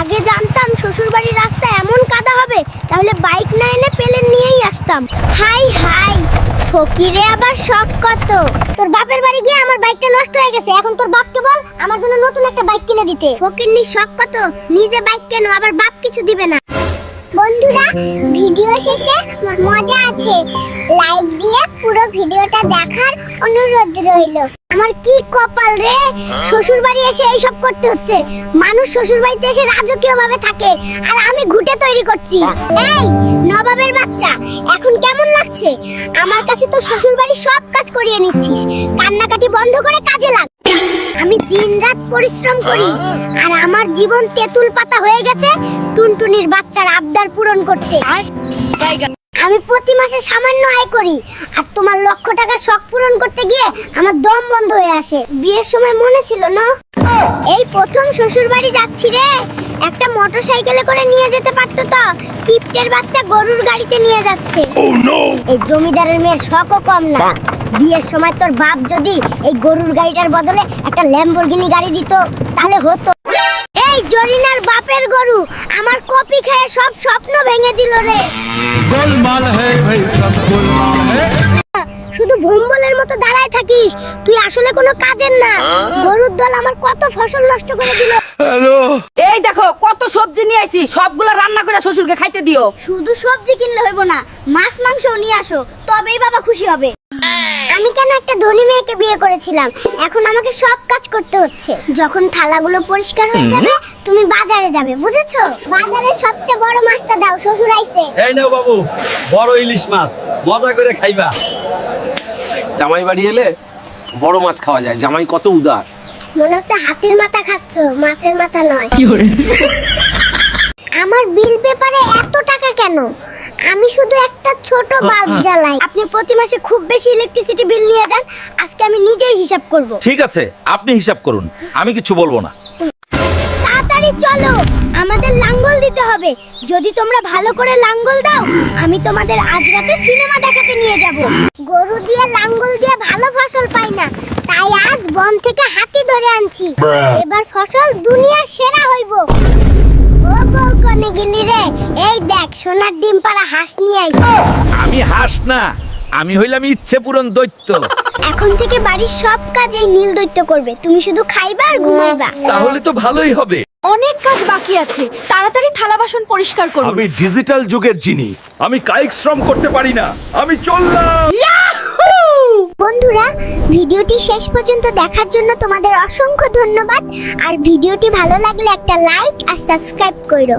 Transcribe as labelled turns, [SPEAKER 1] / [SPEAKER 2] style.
[SPEAKER 1] আগে জানতাম শ্বশুর বাড়ির রাস্তা এমন কাদা হবে, তাহলে বাইক না এনে পেলেন নিয়েই আসতাম। হাই হাই, ফকিরে আবার শখ কত? তোর বাপের বাড়ি গিয়ে আমার বাইকটা নষ্ট হয়ে গেছে, এখন তোর বাপকে বল আমার জন্য নতুন একটা বাইক কিনে দিতে। ফকিরনি শখ কত? নিজে বাইক কেন, আবার বাপ কিছু দিবে না। বন্ধুরা, ভিডিও শেষে মজা আছে। লাইক দিয়ে পুরো ভিডিওটা দেখার অনুরোধ রইল। আমার কি কপাল রে? শ্বশুর বাড়ি এসে এইসব করতে হচ্ছে। মানুষ শ্বশুর বাড়িতে এসে রাজকীয় ভাবে থাকে। আর আমি ঘুটে তৈরি করছি। এই, নবাবের বাচ্চা, এখন কেমন লাগছে? আমার কাছে তো শ্বশুর বাড়ির সব কাজ করিয়ে নিচ্ছিস। কান্নাকাটি বন্ধ করে কাজে লাগ। আমি দিনরাত পরিশ্রম করি। আর আমার জীবন তেঁতুল পাতা হয়ে গেছে টুনটুনির বাচ্চার আবদার পূরণ করতে। আমি প্রতি মাসে সামান্য আয় করি। আর তোমার লক্ষ টাকার শখ পূরণ করতে গিয়ে আমার দম বন্ধ হয়ে আসে। বিয়ের সময় মনে ছিল না? এই প্রথম শ্বশুর বাড়ি যাচ্ছি রে। একটা মোটর সাইকেলে করে নিয়ে যেতে পারতো তো। কিপ্টের বাচ্চা গরুর গাড়িতে নিয়ে যাচ্ছে। এই জমিদারের মেয়ের শখও কম না। বিয়ের সময় তোর বাপ যদি এই গরুর গাড়িটার বদলে একটা ল্যাম্বরগিনি গাড়ি দিত তাহলে হতো। এই জরিনার বাপের গরু আমার কপি খেয়ে সব স্বপ্ন ভেঙে দিল রে। শুধু ভুম্বলের মতো দাঁড়ায় থাকিস তুই আসলে কোনো কাজের না। গরুর দল আমার কত ফসল নষ্ট করে দিল। হ্যালো।
[SPEAKER 2] এই দেখো কত সবজি নিয়ে আইছি সবগুলো রান্না করে শ্বশুরকে খাইতে দিও।
[SPEAKER 1] শুধু সবজি কিনলে হইব না মাছ মাংসও নিয়ে আসো তবেই বাবা খুশি হবে। আমি কেন একটা ধনী মেয়েকে বিয়ে করেছিলাম? এখন আমাকে সব কাজ করতে হচ্ছে। যখন থালাগুলো পরিষ্কার হয়ে যাবে তুমি বাজারে যাবে বুঝেছ? বাজারের সবচেয়ে বড় মাছটা দাও শ্বশুর আইছে।
[SPEAKER 3] এই নাও বাবু বড় ইলিশ মাছ মজা করে খাইবা।
[SPEAKER 4] জামাই বাড়ি এলে বড় মাছ খাওয়া যায়। জামাই কত উদার।
[SPEAKER 1] মনে হচ্ছে হাতির মাথা খাচ্ছ মাছের মাথা নয়। আমার বিল পেপারে এত টাকা কেন? আমি শুধু একটা ছোট বাল্ব জ্বালাই। আপনি প্রতি মাসে খুব বেশি ইলেকট্রিসিটি বিল নিয়ে যান আজকে আমি নিজেই হিসাব করব।
[SPEAKER 5] ঠিক আছে আপনি হিসাব করুন আমি কিছু বলব না।
[SPEAKER 1] তাড়াতাড়ি চলো আমাদের লাঙ্গল দিতে হবে। যদি তোমরা ভালো করে লাঙ্গল দাও আমি তোমাদের আজ রাতে সিনেমা দেখাতে নিয়ে যাব। গরু দিয়ে লাঙ্গল দিয়ে ভালো ফসল পাই না তাই আজ বন থেকে হাতি ধরে আনছি। এবার ফসল দুনিয়ার সেরা হইব। কনে গেলি রে? এই দেখ সোনার ডিম পাড়া হাঁস নিয়ে আইছি।
[SPEAKER 5] আমি হাস না আমি হইলাম ইচ্ছে পূরণ দৈত্য।
[SPEAKER 1] এখন থেকে বাড়ির সব কাজ এই নীল দৈত্য করবে। তুমি শুধু খাইবা আর ঘুমাইবা।
[SPEAKER 5] তাহলে তো ভালোই হবে।
[SPEAKER 2] অনেক কাজ বাকি আছে। তাড়াতাড়ি থালা বাসন পরিষ্কার করুন।
[SPEAKER 5] আমি ডিজিটাল যুগের জিনি। আমি কায়িক শ্রম করতে পারি না। আমি চললাম।
[SPEAKER 1] বন্ধুরা, ভিডিওটি শেষ পর্যন্ত দেখার জন্য তোমাদের অসংখ্য ধন্যবাদ। আর ভিডিওটি ভালো লাগলে একটা লাইক আর সাবস্ক্রাইব করো।